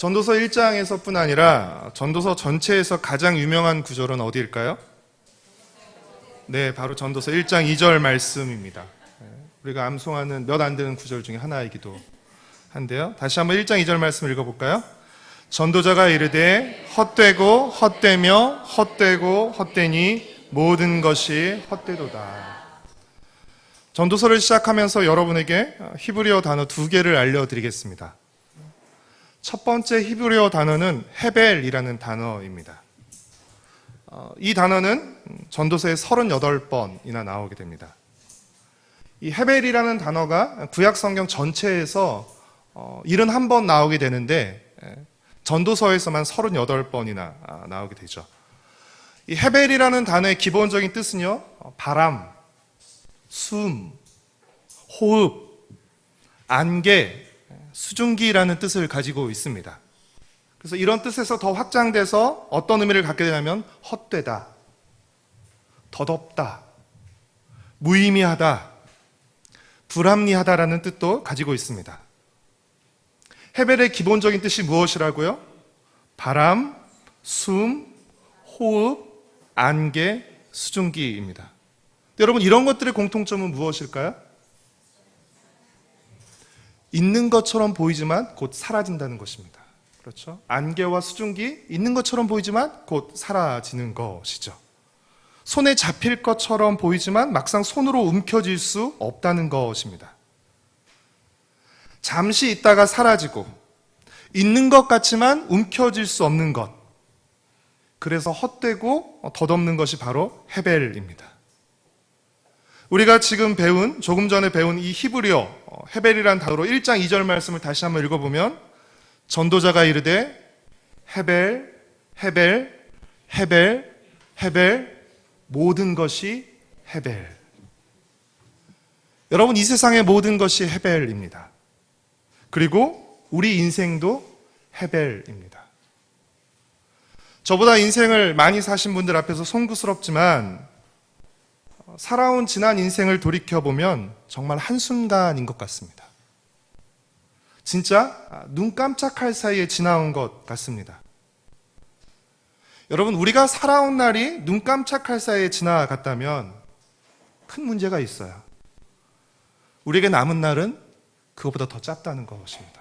전도서 1장에서뿐 아니라 전도서 전체에서 가장 유명한 구절은 어디일까요? 네, 바로 전도서 1장 2절 말씀입니다. 네, 우리가 암송하는 몇 안 되는 구절 중에 하나이기도 한데요. 다시 한번 1장 2절 말씀 읽어볼까요? 전도자가 이르되 헛되고 헛되며 헛되고 헛되니 모든 것이 헛되도다. 전도서를 시작하면서 여러분에게 히브리어 단어 두 개를 알려드리겠습니다. 첫 번째 히브리어 단어는 헤벨이라는 단어입니다. 어, 이 단어는 전도서에 38번이나 나오게 됩니다. 이 헤벨이라는 단어가 구약 성경 전체에서 71번 나오게 되는데 에, 전도서에서만 38번이나 아, 나오게 되죠. 이 헤벨이라는 단어의 기본적인 뜻은요, 어, 바람, 숨, 호흡, 안개, 수증기라는 뜻을 가지고 있습니다. 그래서 이런 뜻에서 더 확장돼서 어떤 의미를 갖게 되냐면 헛되다, 덧없다, 무의미하다, 불합리하다라는 뜻도 가지고 있습니다. 헤벨의 기본적인 뜻이 무엇이라고요? 바람, 숨, 호흡, 안개, 수증기입니다. 여러분 이런 것들의 공통점은 무엇일까요? 있는 것처럼 보이지만 곧 사라진다는 것입니다. 그렇죠? 안개와 수증기 있는 것처럼 보이지만 곧 사라지는 것이죠. 손에 잡힐 것처럼 보이지만 막상 손으로 움켜질 수 없다는 것입니다. 잠시 있다가 사라지고 있는 것 같지만 움켜질 수 없는 것. 그래서 헛되고 덧없는 것이 바로 헤벨입니다. 우리가 지금 배운 조금 전에 배운 이 히브리어 어, 헤벨이란 단어로 1장 2절 말씀을 다시 한번 읽어보면 전도자가 이르되 헤벨 헤벨 헤벨 헤벨 모든 것이 헤벨 여러분 이 세상의 모든 것이 헤벨입니다. 그리고 우리 인생도 헤벨입니다. 저보다 인생을 많이 사신 분들 앞에서 송구스럽지만 살아온 지난 인생을 돌이켜보면 정말 한순간인 것 같습니다. 진짜 눈 깜짝할 사이에 지나온 것 같습니다. 여러분, 우리가 살아온 날이 눈 깜짝할 사이에 지나갔다면 큰 문제가 있어요. 우리에게 남은 날은 그것보다 더 짧다는 것입니다.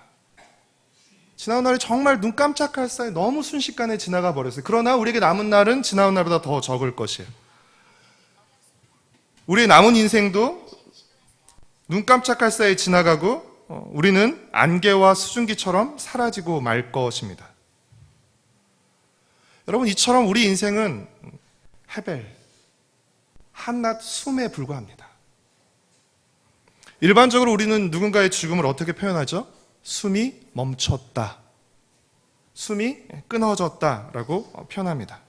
지나온 날이 정말 눈 깜짝할 사이에 너무 순식간에 지나가 버렸어요. 그러나 우리에게 남은 날은 지나온 날보다 더 적을 것이에요. 우리의 남은 인생도 눈 깜짝할 사이에 지나가고 어, 우리는 안개와 수증기처럼 사라지고 말 것입니다. 여러분 이처럼 우리 인생은 헤벨 한낱 숨에 불과합니다. 일반적으로 우리는 누군가의 죽음을 어떻게 표현하죠? 숨이 멈췄다. 숨이 끊어졌다라고 표현합니다.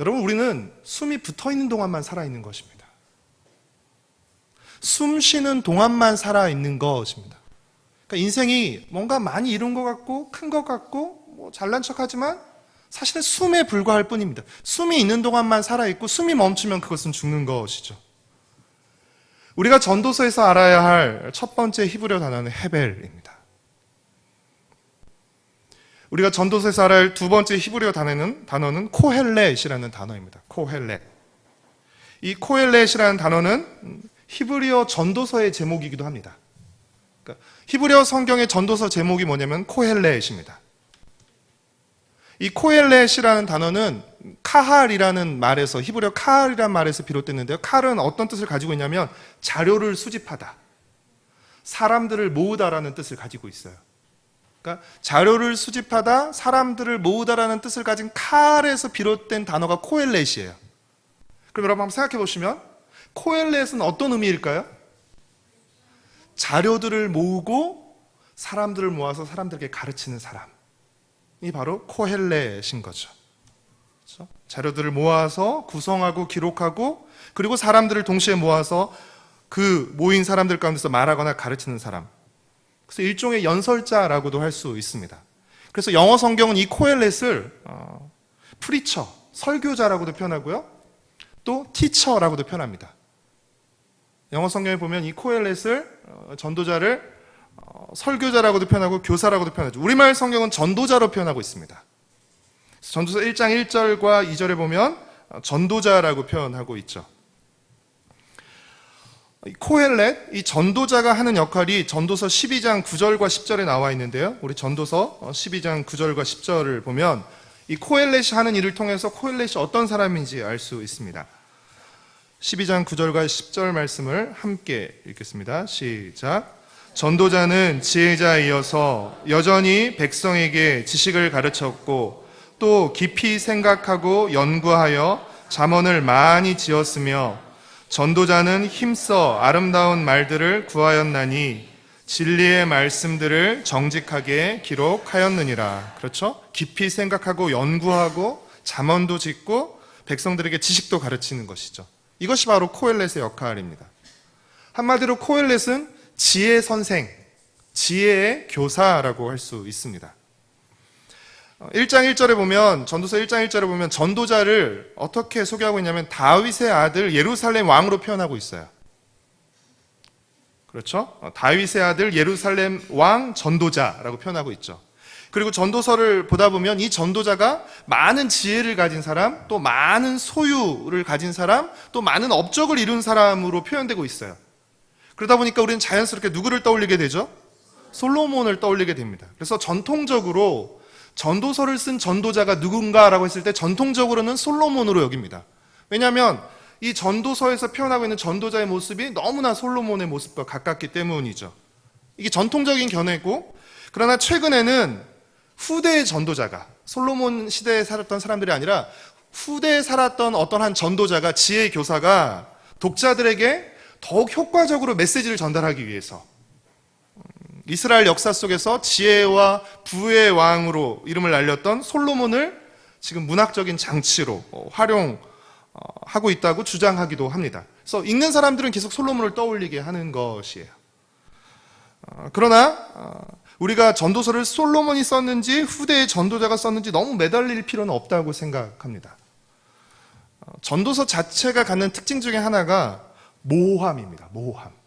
여러분, 우리는 숨이 붙어 있는 동안만 살아있는 것입니다. 숨 쉬는 동안만 살아있는 것입니다. 그러니까 인생이 뭔가 많이 이룬 것 같고, 큰 것 같고, 뭐 잘난 척 하지만 사실은 숨에 불과할 뿐입니다. 숨이 있는 동안만 살아있고, 숨이 멈추면 그것은 죽는 것이죠. 우리가 전도서에서 알아야 할 첫 번째 히브리어 단어는 헤벨입니다. 우리가 할두 번째 히브리어 단어는, 단어는 코헬렛이라는 단어입니다. 코헬렛. 이 코헬렛이라는 단어는 히브리어 전도서의 제목이기도 합니다. 그러니까 히브리어 성경의 전도서 제목이 뭐냐면 코헬렛입니다. 이 코헬렛이라는 단어는 카할이라는 말에서 히브리어 카할이라는 말에서 비롯됐는데요. 칼은 어떤 뜻을 가지고 있냐면 자료를 수집하다, 사람들을 모으다라는 뜻을 가지고 있어요. 그러니까 자료를 수집하다, 사람들을 모으다라는 뜻을 가진 칼에서 비롯된 단어가 코엘렛이에요. 그럼 여러분 한번 생각해 보시면 코엘렛은 어떤 의미일까요? 자료들을 모으고 사람들을 모아서 사람들에게 가르치는 사람이 바로 코헬렛인 거죠. 그렇죠? 자료들을 모아서 구성하고 기록하고 그리고 사람들을 동시에 모아서 그 모인 사람들 가운데서 말하거나 가르치는 사람. 그래서 일종의 연설자라고도 할 수 있습니다. 그래서 영어 성경은 이 코엘렛을 어, 프리처, 설교자라고도 표현하고요. 또 티처라고도 표현합니다. 영어 성경에 보면 이 코엘렛을 어, 전도자를 어, 설교자라고도 표현하고 교사라고도 표현하죠. 우리말 성경은 전도자로 표현하고 있습니다. 전도서 1장 1절과 2절에 보면 어, 전도자라고 표현하고 있죠. 이 코헬렛, 이 전도자가 하는 역할이 전도서 12장 9절과 10절에 나와 있는데요. 우리 전도서 어, 12장 9절과 10절을 보면 이 코헬렛이 하는 일을 통해서 코헬렛이 어떤 사람인지 알 수 있습니다. 12장 9절과 10절 말씀을 함께 읽겠습니다. 시작. 전도자는 지혜자에 이어서 여전히 백성에게 지식을 가르쳤고 또 깊이 생각하고 연구하여 잠언을 많이 지었으며 전도자는 힘써 아름다운 말들을 구하였나니 진리의 말씀들을 정직하게 기록하였느니라. 그렇죠? 깊이 생각하고 연구하고 잠언도 짓고 백성들에게 지식도 가르치는 것이죠. 이것이 바로 코엘렛의 역할입니다. 한마디로 코엘렛은 지혜 선생, 지혜의 교사라고 할 수 있습니다. 1장 1절에 보면 전도서 1장 1절에 보면 전도자를 어떻게 소개하고 있냐면 다윗의 아들 예루살렘 왕으로 표현하고 있어요. 그렇죠? 어, 다윗의 아들 예루살렘 왕 전도자라고 표현하고 있죠. 그리고 전도서를 보다 보면 이 전도자가 많은 지혜를 가진 사람, 또 많은 소유를 가진 사람, 또 많은 업적을 이룬 사람으로 표현되고 있어요. 그러다 보니까 우리는 자연스럽게 누구를 떠올리게 되죠? 솔로몬을 떠올리게 됩니다. 그래서 전통적으로 전도서를 쓴 전도자가 누군가라고 했을 때 전통적으로는 솔로몬으로 여깁니다. 왜냐하면 이 전도서에서 표현하고 있는 전도자의 모습이 너무나 솔로몬의 모습과 가깝기 때문이죠. 이게 전통적인 견해고, 그러나 최근에는 후대의 전도자가 솔로몬 시대에 살았던 사람들이 아니라 후대에 살았던 어떤 한 전도자가 지혜의 교사가 독자들에게 더욱 효과적으로 메시지를 전달하기 위해서 음, 이스라엘 역사 속에서 지혜와 부의 왕으로 이름을 날렸던 솔로몬을 지금 문학적인 장치로 어, 활용하고 있다고 주장하기도 합니다. 그래서 읽는 사람들은 계속 솔로몬을 떠올리게 하는 것이에요. 어, 그러나 어, 우리가 전도서를 솔로몬이 썼는지 후대의 전도자가 썼는지 너무 매달릴 필요는 없다고 생각합니다. 어, 전도서 자체가 갖는 특징 중에 하나가 모호함입니다. 모호함.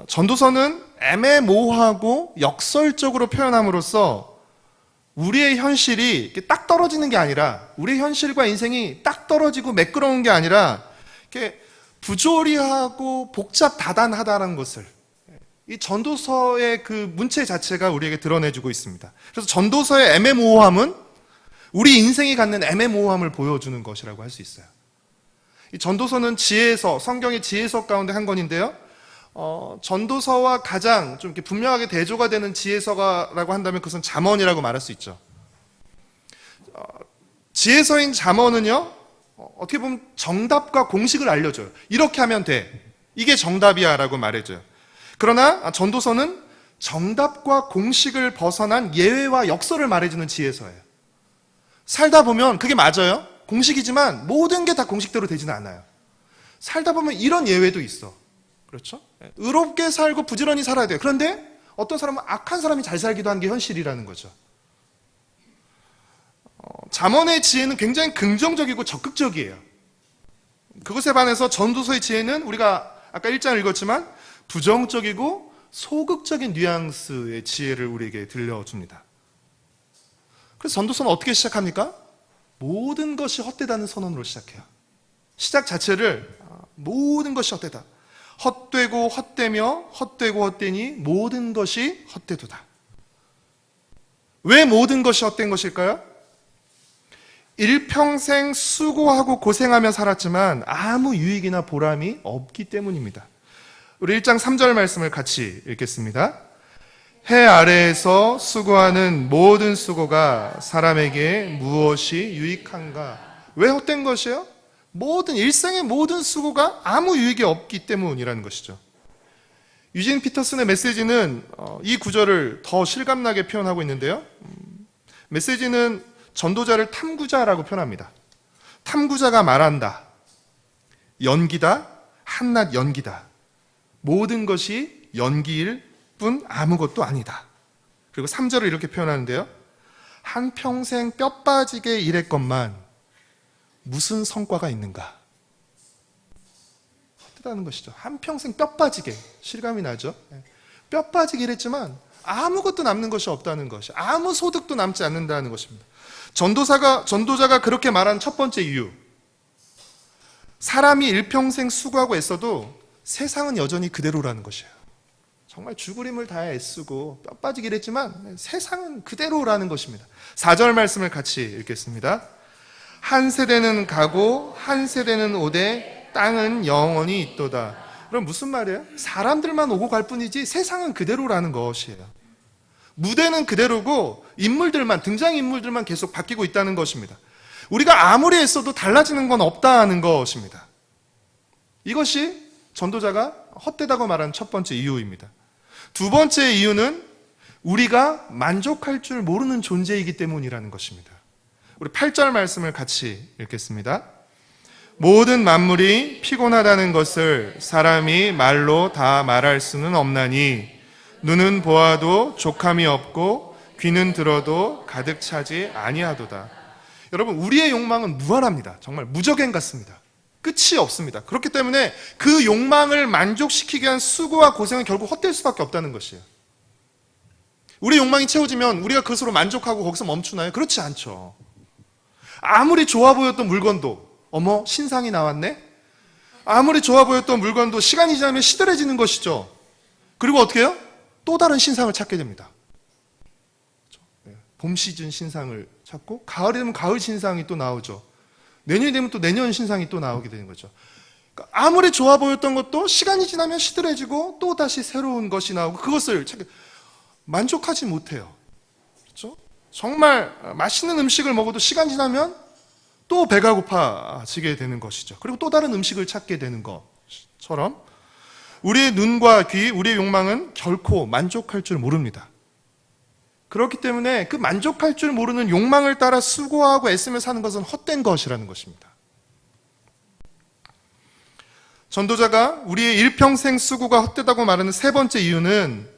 어, 전도서는 애매모호하고 역설적으로 표현함으로써 우리의 현실이 딱 떨어지는 게 아니라 우리의 현실과 인생이 딱 떨어지고 매끄러운 게 아니라 이렇게 부조리하고 복잡 다단하다는 것을 이 전도서의 그 문체 자체가 우리에게 드러내주고 있습니다. 그래서 전도서의 애매모호함은 우리 인생이 갖는 애매모호함을 보여주는 것이라고 할 수 있어요. 이 전도서는 지혜서, 성경의 지혜서 가운데 한 권인데요. 어, 전도서와 가장 좀 이렇게 분명하게 대조가 되는 지혜서가라고 한다면 그것은 잠언이라고 말할 수 있죠. 어, 지혜서인 잠언은요, 어, 어떻게 보면 정답과 공식을 알려줘요. 이렇게 하면 돼. 이게 정답이야 라고 말해줘요. 그러나 전도서는 정답과 공식을 벗어난 예외와 역설을 말해주는 지혜서예요. 살다 보면 그게 맞아요. 공식이지만 모든 게 다 공식대로 되지는 않아요. 살다 보면 이런 예외도 있어. 그렇죠? 의롭게 살고 부지런히 살아야 돼요. 그런데 어떤 사람은 악한 사람이 잘 살기도 하는 게 현실이라는 거죠. 어, 잠언의 지혜는 굉장히 긍정적이고 적극적이에요. 그것에 반해서 전도서의 지혜는 우리가 아까 1장 읽었지만 부정적이고 소극적인 뉘앙스의 지혜를 우리에게 들려줍니다. 그래서 전도서는 어떻게 시작합니까? 모든 것이 헛되다는 선언으로 시작해요. 시작 자체를 아, 모든 것이 헛되다. 헛되고 헛되며 헛되고 헛되니 모든 것이 헛되도다. 왜 모든 것이 헛된 것일까요? 일평생 수고하고 고생하며 살았지만 아무 유익이나 보람이 없기 때문입니다. 우리 1장 3절 말씀을 같이 읽겠습니다. 해 아래에서 수고하는 모든 수고가 사람에게 무엇이 유익한가? 왜 헛된 것이요? 모든 일생의 모든 수고가 아무 유익이 없기 때문이라는 것이죠. 유진 피터슨의 메시지는 어, 이 구절을 더 실감나게 표현하고 있는데요. 음, 메시지는 전도자를 탐구자라고 표현합니다. 탐구자가 말한다. 연기다. 한낱 연기다. 모든 것이 연기일 뿐 아무것도 아니다. 그리고 3절을 이렇게 표현하는데요. 한평생 뼈 빠지게 일했건만 무슨 성과가 있는가? 헛되다는 것이죠. 한평생 뼈 빠지게 실감이 나죠. 뼈 빠지게 일했지만 아무것도 남는 것이 없다는 것이 아무 소득도 남지 않는다는 것입니다. 전도사가 전도자가 그렇게 말한 첫 번째 이유. 사람이 일평생 수고하고 애써도 세상은 여전히 그대로라는 것이에요. 정말 죽을 힘을 다해 애쓰고 뼈 빠지게 일했지만 세상은 그대로라는 것입니다. 4절 말씀을 같이 읽겠습니다. 한 세대는 가고 한 세대는 오되 땅은 영원히 있도다. 그럼 무슨 말이에요? 사람들만 오고 갈 뿐이지 세상은 그대로라는 것이에요. 무대는 그대로고 인물들만 등장 인물들만 계속 바뀌고 있다는 것입니다. 우리가 아무리 했어도 달라지는 건 없다는 것입니다. 이것이 전도자가 헛되다고 말한 첫 번째 이유입니다. 두 번째 이유는 우리가 만족할 줄 모르는 존재이기 때문이라는 것입니다. 우리 8절 말씀을 같이 읽겠습니다. 모든 만물이 피곤하다는 것을 사람이 말로 다 말할 수는 없나니 눈은 보아도 족함이 없고 귀는 들어도 가득 차지 아니하도다. 여러분 우리의 욕망은 무한합니다. 정말 무적행 같습니다. 끝이 없습니다. 그렇기 때문에 그 욕망을 만족시키기 위한 수고와 고생은 결국 헛될 수밖에 없다는 것이에요. 우리 욕망이 채워지면 우리가 그것으로 만족하고 거기서 멈추나요? 그렇지 않죠. 아무리 좋아 보였던 물건도 어머 신상이 나왔네. 아무리 좋아 보였던 물건도 시간이 지나면 시들해지는 것이죠. 그리고 어떻게 해요? 또 다른 신상을 찾게 됩니다. 그렇죠? 네. 봄 시즌 신상을 찾고 가을이 되면 가을 신상이 또 나오죠. 내년이 되면 또 내년 신상이 또 나오게 되는 거죠. 그러니까 아무리 좋아 보였던 것도 시간이 지나면 시들해지고 또 다시 새로운 것이 나오고 그것을 만족하지 못해요. 그렇죠? 정말 맛있는 음식을 먹어도 시간 지나면 또 배가 고파지게 되는 것이죠. 그리고 또 다른 음식을 찾게 되는 것처럼 우리의 눈과 귀, 우리의 욕망은 결코 만족할 줄 모릅니다. 그렇기 때문에 그 만족할 줄 모르는 욕망을 따라 수고하고 애쓰며 사는 것은 헛된 것이라는 것입니다. 전도자가 우리의 일평생 수고가 헛되다고 말하는 세 번째 이유는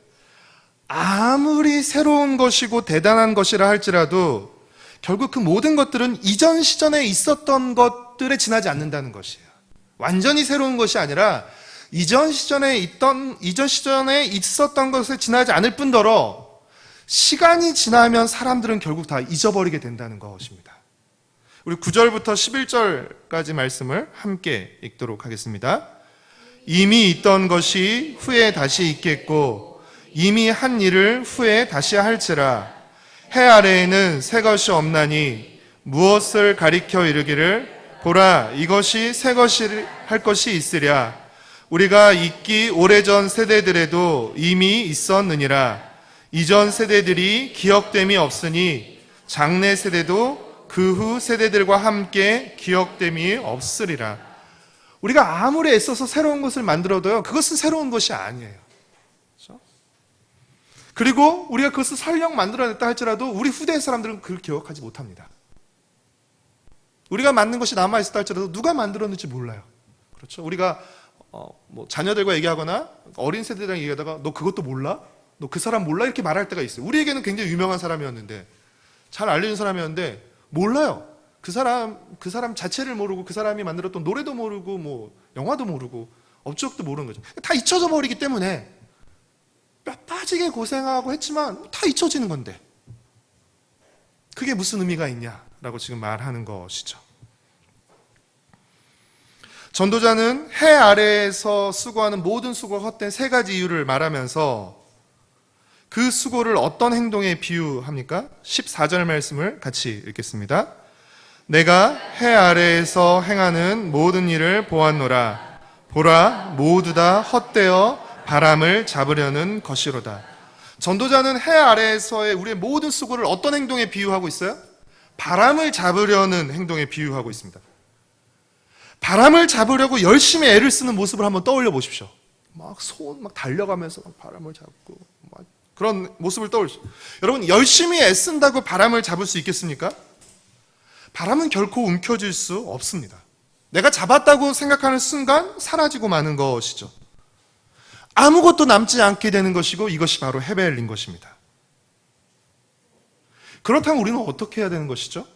아무리 새로운 것이고 대단한 것이라 할지라도 결국 그 모든 것들은 이전 시전에 있었던 것들에 지나지 않는다는 것이에요. 완전히 새로운 것이 아니라 이전 시전에 있던 이전 시전에 있었던 것에 지나지 않을 뿐더러 시간이 지나면 사람들은 결국 다 잊어버리게 된다는 것입니다. 우리 9절부터 11절까지 말씀을 함께 읽도록 하겠습니다. 이미 있던 것이 후에 다시 있겠고 이미 한 일을 후에 다시 할지라 해 아래에는 새 것이 없나니 무엇을 가리켜 이르기를 보라 이것이 새 것이 할 것이 있으랴 우리가 있기 오래전 세대들에도 이미 있었느니라 이전 세대들이 기억됨이 없으니 장래 세대도 그 후 세대들과 함께 기억됨이 없으리라. 우리가 아무리 애써서 새로운 것을 만들어도요, 그것은 새로운 것이 아니에요. 그리고 우리가 그것을 설령 만들어냈다 할지라도 우리 후대의 사람들은 그걸 기억하지 못합니다. 우리가 만든 것이 남아있었다 할지라도 누가 만들었는지 몰라요. 그렇죠? 우리가 어, 뭐 자녀들과 얘기하거나 어린 세대랑 얘기하다가 너 그것도 몰라? 너 그 사람 몰라? 이렇게 말할 때가 있어요. 우리에게는 굉장히 유명한 사람이었는데 잘 알려진 사람이었는데 몰라요. 그 사람 그 사람 자체를 모르고 그 사람이 만들었던 노래도 모르고 뭐 영화도 모르고 업적도 모르는 거죠. 다 잊혀져 버리기 때문에 뼈 빠지게 고생하고 했지만 다 잊혀지는 건데 그게 무슨 의미가 있냐라고 지금 말하는 것이죠. 전도자는 해 아래에서 수고하는 모든 수고가 헛된 세 가지 이유를 말하면서 그 수고를 어떤 행동에 비유합니까? 14절 말씀을 같이 읽겠습니다. 내가 해 아래에서 행하는 모든 일을 보았노라. 보라, 모두 다 헛되어 바람을 잡으려는 것이로다. 전도자는 해 아래에서의 우리의 모든 수고를 어떤 행동에 비유하고 있어요? 바람을 잡으려는 행동에 비유하고 있습니다. 바람을 잡으려고 열심히 애를 쓰는 모습을 한번 떠올려 보십시오. 막 손 막 달려가면서 막 바람을 잡고 막 그런 모습을 떠올리죠. 여러분 열심히 애쓴다고 바람을 잡을 수 있겠습니까? 바람은 결코 움켜질 수 없습니다. 내가 잡았다고 생각하는 순간 사라지고 마는 것이죠. 아무것도 남지 않게 되는 것이고 이것이 바로 헤벨린 것입니다. 그렇다면 우리는 어떻게 해야 되는 것이죠?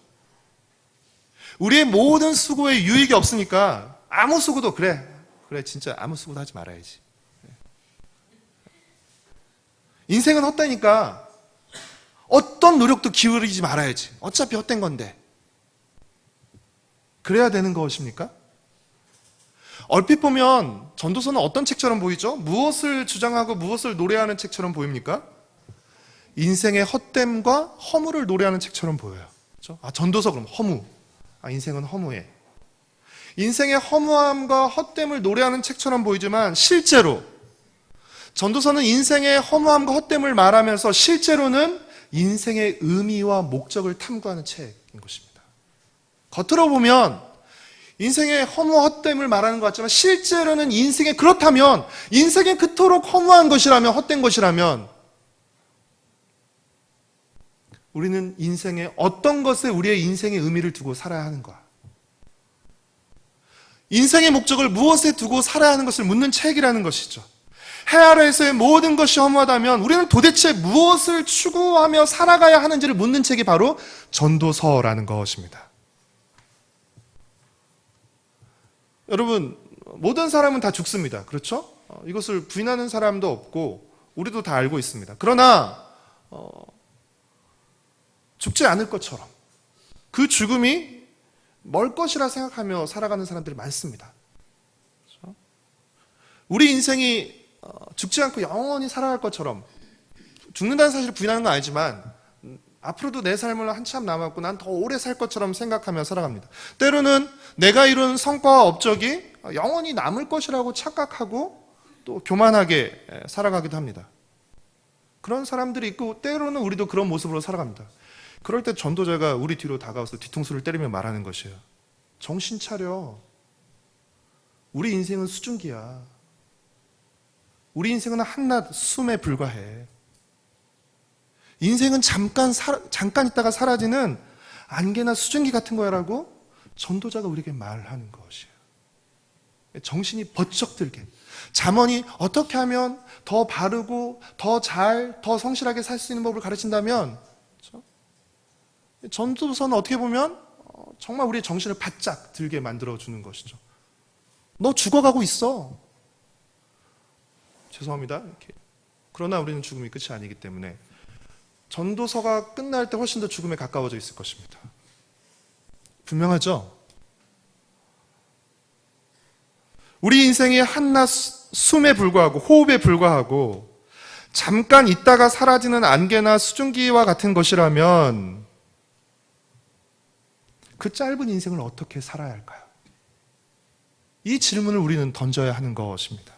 우리의 모든 수고에 유익이 없으니까 아무 수고도 그래 그래 진짜 아무 수고도 하지 말아야지 인생은 헛되니까 어떤 노력도 기울이지 말아야지. 어차피 헛된 건데. 그래야 되는 것입니까? 얼핏 보면 전도서는 어떤 책처럼 보이죠? 무엇을 주장하고 무엇을 노래하는 책처럼 보입니까? 인생의 헛됨과 허무를 노래하는 책처럼 보여요. 그렇죠? 아, 전도서 그럼 허무. 아, 인생은 허무해. 인생의 허무함과 헛됨을 노래하는 책처럼 보이지만 실제로 전도서는 인생의 허무함과 헛됨을 말하면서 실제로는 인생의 의미와 목적을 탐구하는 책인 것입니다. 겉으로 보면 인생의 허무 헛됨을 말하는 것 같지만 실제로는 인생에 그렇다면 인생이 그토록 허무한 것이라면 헛된 것이라면 우리는 인생에 어떤 것에 우리의 인생의 의미를 두고 살아야 하는 거야. 인생의 목적을 무엇에 두고 살아야 하는 것을 묻는 책이라는 것이죠. 해 아래에서의 모든 것이 허무하다면 우리는 도대체 무엇을 추구하며 살아가야 하는지를 묻는 책이 바로 전도서라는 것입니다. 여러분, 모든 사람은 다 죽습니다. 그렇죠? 어, 이것을 부인하는 사람도 없고, 우리도 다 알고 있습니다. 그러나, 어, 죽지 않을 것처럼 그 죽음이 멀 것이라 생각하며 살아가는 사람들이 많습니다. 그렇죠? 우리 인생이 어, 죽지 않고 영원히 살아갈 것처럼 죽는다는 사실을 부인하는 건 아니지만 음, 앞으로도 내 삶을 한참 남았고 난 더 오래 살 것처럼 생각하며 살아갑니다. 때로는 내가 이룬 성과와 업적이 영원히 남을 것이라고 착각하고 또 교만하게 에, 살아가기도 합니다. 그런 사람들이 있고 때로는 우리도 그런 모습으로 살아갑니다. 그럴 때 전도자가 우리 뒤로 다가와서 뒤통수를 때리며 말하는 것이에요. 정신 차려. 우리 인생은 수증기야. 우리 인생은 한낱 숨에 불과해. 인생은 잠깐 사, 잠깐 있다가 사라지는 안개나 수증기 같은 거야라고 전도자가 우리에게 말하는 것이에요. 정신이 번쩍 들게. 잠언이 어떻게 하면 더 바르고 더 잘, 더 성실하게 살 수 있는 법을 가르친다면 그렇죠? 전도서는 어떻게 보면 어, 정말 우리의 정신을 바짝 들게 만들어 주는 것이죠. 너 죽어가고 있어. 죄송합니다. 이렇게. 그러나 우리는 죽음이 끝이 아니기 때문에 전도서가 끝날 때 훨씬 더 죽음에 가까워져 있을 것입니다. 분명하죠? 우리 인생이 한낱 숨에 불과하고 호흡에 불과하고 잠깐 있다가 사라지는 안개나 수증기와 같은 것이라면 그 짧은 인생을 어떻게 살아야 할까요? 이 질문을 우리는 던져야 하는 것입니다.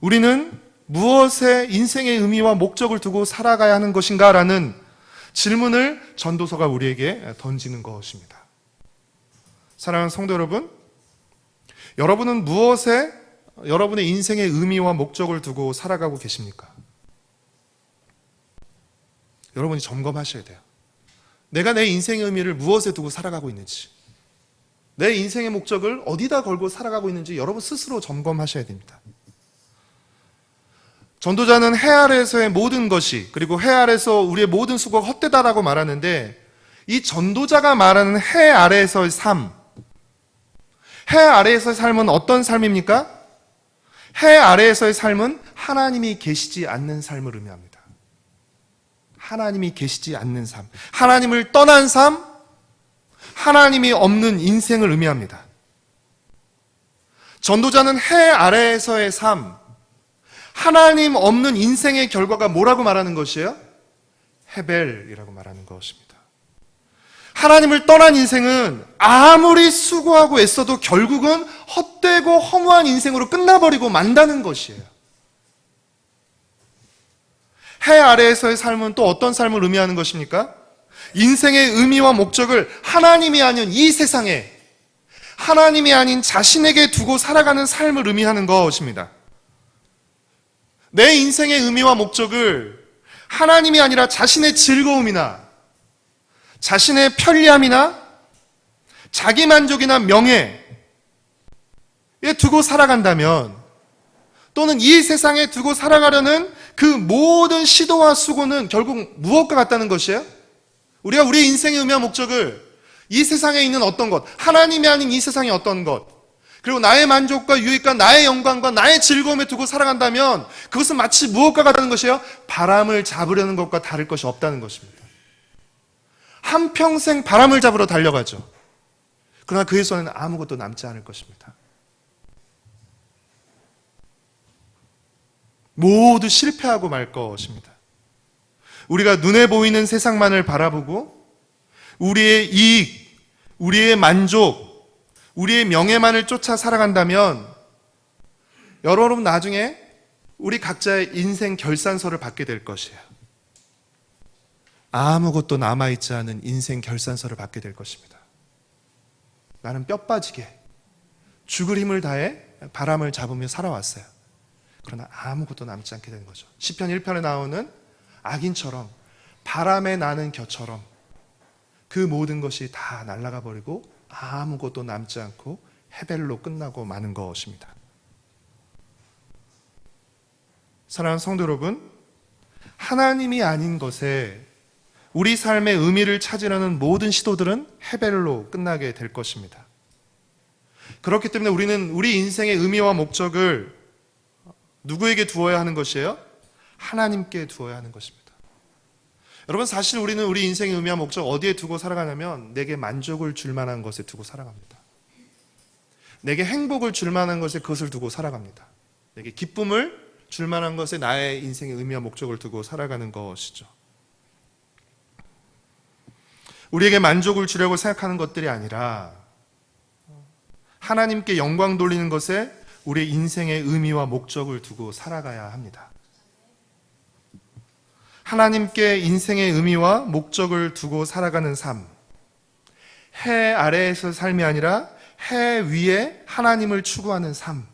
우리는 무엇에 인생의 의미와 목적을 두고 살아가야 하는 것인가라는 질문을 전도서가 우리에게 던지는 것입니다. 사랑하는 성도 여러분, 여러분은 무엇에 여러분의 인생의 의미와 목적을 두고 살아가고 계십니까? 여러분이 점검하셔야 돼요. 내가 내 인생의 의미를 무엇에 두고 살아가고 있는지, 내 인생의 목적을 어디다 걸고 살아가고 있는지 여러분 스스로 점검하셔야 됩니다. 전도자는 해 아래에서의 모든 것이 그리고 해 아래에서 우리의 모든 수고가 헛되다라고 말하는데 이 전도자가 말하는 해 아래에서의 삶, 해 아래에서의 삶은 어떤 삶입니까? 해 아래에서의 삶은 하나님이 계시지 않는 삶을 의미합니다. 하나님이 계시지 않는 삶, 하나님을 떠난 삶, 하나님이 없는 인생을 의미합니다. 전도자는 해 아래에서의 삶, 하나님 없는 인생의 결과가 뭐라고 말하는 것이에요? 헤벨이라고 말하는 것입니다. 하나님을 떠난 인생은 아무리 수고하고 애써도 결국은 헛되고 허무한 인생으로 끝나버리고 만다는 것이에요. 해 아래에서의 삶은 또 어떤 삶을 의미하는 것입니까? 인생의 의미와 목적을 하나님이 아닌 이 세상에 하나님이 아닌 자신에게 두고 살아가는 삶을 의미하는 것입니다. 내 인생의 의미와 목적을 하나님이 아니라 자신의 즐거움이나 자신의 편리함이나 자기 만족이나 명예에 두고 살아간다면 또는 이 세상에 두고 살아가려는 그 모든 시도와 수고는 결국 무엇과 같다는 것이에요? 우리가 우리의 인생의 의미와 목적을 이 세상에 있는 어떤 것, 하나님이 아닌 이 세상의 어떤 것, 그리고 나의 만족과 유익과 나의 영광과 나의 즐거움에 두고 살아간다면 그것은 마치 무엇과 같다는 것이에요? 바람을 잡으려는 것과 다를 것이 없다는 것입니다. 한평생 바람을 잡으러 달려가죠. 그러나 그의 손에는 아무것도 남지 않을 것입니다. 모두 실패하고 말 것입니다. 우리가 눈에 보이는 세상만을 바라보고 우리의 이익, 우리의 만족, 우리의 명예만을 쫓아 살아간다면 여러분 나중에 우리 각자의 인생 결산서를 받게 될 것이에요. 아무것도 남아있지 않은 인생 결산서를 받게 될 것입니다. 나는 뼈 빠지게 죽을 힘을 다해 바람을 잡으며 살아왔어요. 그러나 아무것도 남지 않게 되는 거죠. 시편 1편에 나오는 악인처럼 바람에 나는 겨처럼 그 모든 것이 다 날아가 버리고 아무것도 남지 않고 해벨로 끝나고 마는 것입니다. 사랑하는 성도 여러분, 하나님이 아닌 것에 우리 삶의 의미를 찾으려는 모든 시도들은 해벨로 끝나게 될 것입니다. 그렇기 때문에 우리는 우리 인생의 의미와 목적을 누구에게 두어야 하는 것이에요? 하나님께 두어야 하는 것입니다. 여러분 사실 우리는 우리 인생의 의미와 목적 어디에 두고 살아가냐면 내게 만족을 줄 만한 것에 두고 살아갑니다. 내게 행복을 줄 만한 것에 그것을 두고 살아갑니다. 내게 기쁨을 줄 만한 것에 나의 인생의 의미와 목적을 두고 살아가는 것이죠. 우리에게 만족을 주려고 생각하는 것들이 아니라 하나님께 영광 돌리는 것에 우리의 인생의 의미와 목적을 두고 살아가야 합니다. 하나님께 인생의 의미와 목적을 두고 살아가는 삶. 해 아래에서 삶이 아니라 해 위에 하나님을 추구하는 삶.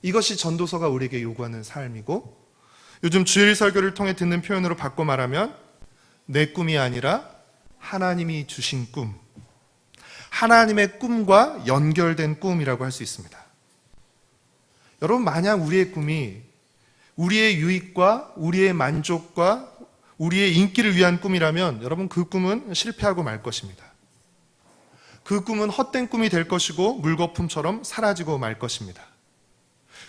이것이 전도서가 우리에게 요구하는 삶이고 요즘 주일 설교를 통해 듣는 표현으로 바꿔 말하면 내 꿈이 아니라 하나님이 주신 꿈. 하나님의 꿈과 연결된 꿈이라고 할 수 있습니다. 여러분, 만약 우리의 꿈이 우리의 유익과 우리의 만족과 우리의 인기를 위한 꿈이라면 여러분 그 꿈은 실패하고 말 것입니다. 그 꿈은 헛된 꿈이 될 것이고 물거품처럼 사라지고 말 것입니다.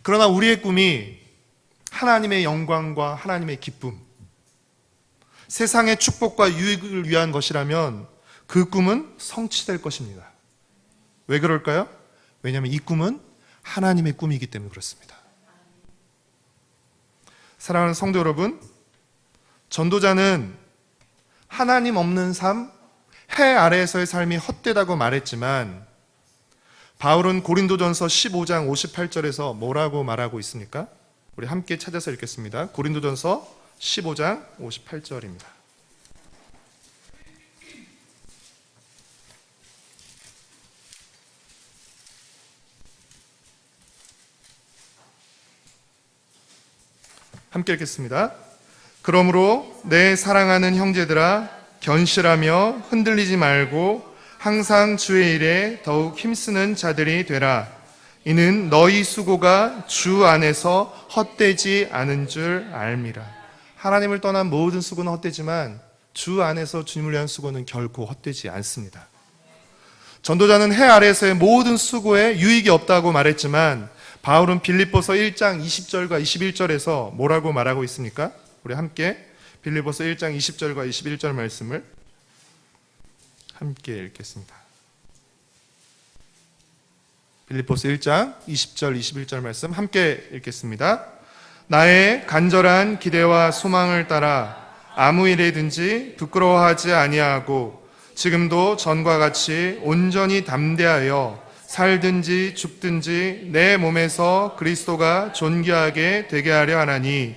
그러나 우리의 꿈이 하나님의 영광과 하나님의 기쁨, 세상의 축복과 유익을 위한 것이라면 그 꿈은 성취될 것입니다. 왜 그럴까요? 왜냐하면 이 꿈은 하나님의 꿈이기 때문에 그렇습니다. 사랑하는 성도 여러분, 전도자는 하나님 없는 삶, 해 아래에서의 삶이 헛되다고 말했지만 바울은 고린도전서 15장 58절에서 뭐라고 말하고 있습니까? 우리 함께 찾아서 읽겠습니다. 고린도전서 15장 58절입니다. 함께 읽겠습니다. 그러므로 내 사랑하는 형제들아 견실하며 흔들리지 말고 항상 주의 일에 더욱 힘쓰는 자들이 되라. 이는 너희 수고가 주 안에서 헛되지 않은 줄 알미라. 하나님을 떠난 모든 수고는 헛되지만 주 안에서 주님을 위한 수고는 결코 헛되지 않습니다. 전도자는 해 아래에서의 모든 수고에 유익이 없다고 말했지만 바울은 빌립보서 1장 20절과 21절에서 뭐라고 말하고 있습니까? 우리 함께 빌립보서 1장 20절과 21절 말씀을 함께 읽겠습니다. 빌립보서 1장 20절 21절 말씀 함께 읽겠습니다. 나의 간절한 기대와 소망을 따라 아무 일에든지 부끄러워하지 아니하고 지금도 전과 같이 온전히 담대하여 살든지 죽든지 내 몸에서 그리스도가 존귀하게 되게 하려 하나니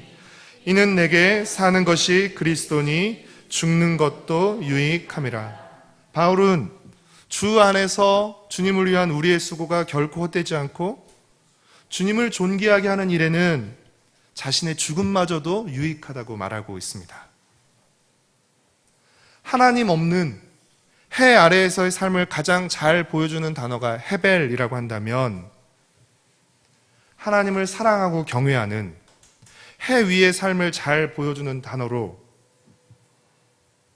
이는 내게 사는 것이 그리스도니 죽는 것도 유익함이라. 바울은 주 안에서 주님을 위한 우리의 수고가 결코 헛되지 않고 주님을 존귀하게 하는 일에는 자신의 죽음마저도 유익하다고 말하고 있습니다. 하나님 없는 해 아래에서의 삶을 가장 잘 보여주는 단어가 헤벨이라고 한다면 하나님을 사랑하고 경외하는 해 위의 삶을 잘 보여주는 단어로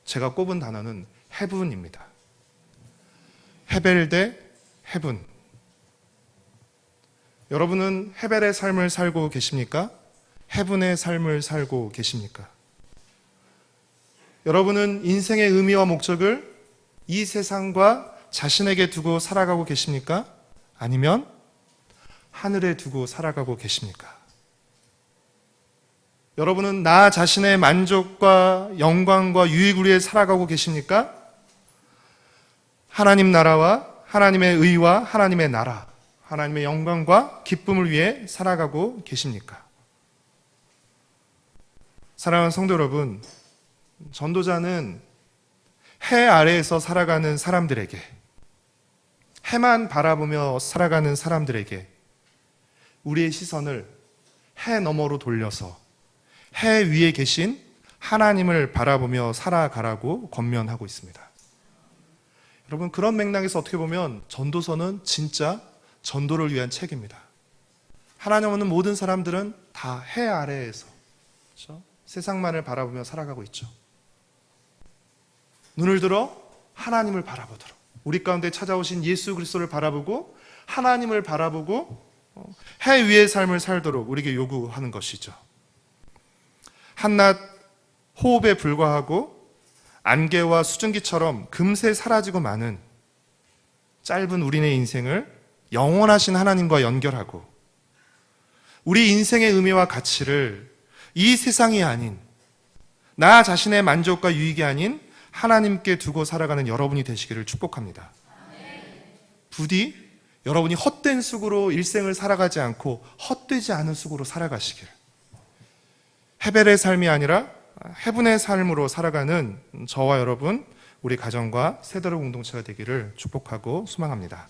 제가 꼽은 단어는 헤븐입니다. 헤벨 대 헤븐. 여러분은 헤벨의 삶을 살고 계십니까? 해분의 삶을 살고 계십니까? 여러분은 인생의 의미와 목적을 이 세상과 자신에게 두고 살아가고 계십니까? 아니면 하늘에 두고 살아가고 계십니까? 여러분은 나 자신의 만족과 영광과 유익을 위해 살아가고 계십니까? 하나님 나라와 하나님의 의와 하나님의 나라, 하나님의 영광과 기쁨을 위해 살아가고 계십니까? 사랑하는 성도 여러분, 전도자는 해 아래에서 살아가는 사람들에게, 해만 바라보며 살아가는 사람들에게 우리의 시선을 해 너머로 돌려서 해 위에 계신 하나님을 바라보며 살아가라고 권면하고 있습니다. 여러분, 그런 맥락에서 어떻게 보면 전도서는 진짜 전도를 위한 책입니다. 하나님 없는 모든 사람들은 다 해 아래에서 그렇죠? 세상만을 바라보며 살아가고 있죠. 눈을 들어 하나님을 바라보도록 우리 가운데 찾아오신 예수 그리스도를 바라보고 하나님을 바라보고 어, 해 위의 삶을 살도록 우리에게 요구하는 것이죠. 한낮 호흡에 불과하고 안개와 수증기처럼 금세 사라지고 마는 짧은 우리네 인생을 영원하신 하나님과 연결하고 우리 인생의 의미와 가치를 이 세상이 아닌 나 자신의 만족과 유익이 아닌 하나님께 두고 살아가는 여러분이 되시기를 축복합니다. 부디 여러분이 헛된 쑥으로 일생을 살아가지 않고 헛되지 않은 쑥으로 살아가시길. 헤벨의 삶이 아니라 해분의 삶으로 살아가는 저와 여러분, 우리 가정과 세대로 공동체가 되기를 축복하고 소망합니다.